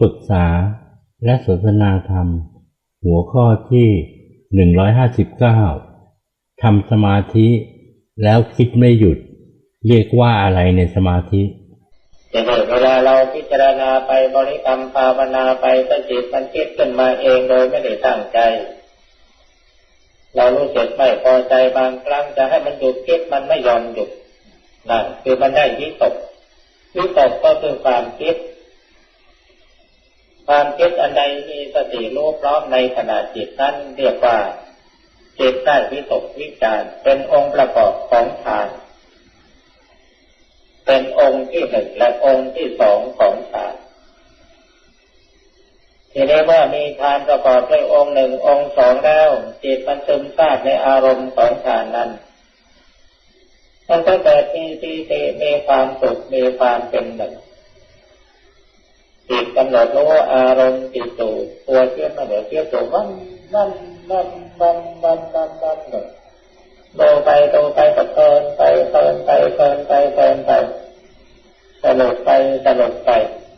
ปรึกษาและสนทนาธรรม หัวข้อที่ 159ทำสมาธิแล้วคิดไม่หยุด เรียกว่าอะไรในสมาธิจะเกิดเวลาเราพิจารณาไปบริกรรมภาวนาไปสติมันคิดขึ้นมาเองโดยไม่ได้ตั้งใจ เรารู้สึกไม่พอใจบางครั้งจะให้มันหยุดคิดมันไม่ยอมหยุดนั่นคือมันได้วิตกวิตกก็คือความคิด ความคิดอันใดมีสติรู้พร้อมในขณะจิตนั้นเรียกว่าจิตได้วิตกวิจารเป็นองค์ประกอบของฌาน เป็นองค์ที่หนึ่งและองค์ที่สองของฌานทีนี้เมื่อมีฌานประกอบด้วยองค์หนึ่งองค์สองแล้วจิตมันซึมซาบในอารมณ์ของฌานนั้นมันก็เกิดมีปีติมีความสุขมีความเป็นหนึ่ง กำหนดรู้อารมณ์ติดตัวตัวเชื่อมมาเดี๋ยวเชื่อตัวมันมันมันมันมันมันมันเนี่ยโตไปโตไปก็เพลินไปเพลินไปเพลินไปเพลินไปสนุกไปสนุกไป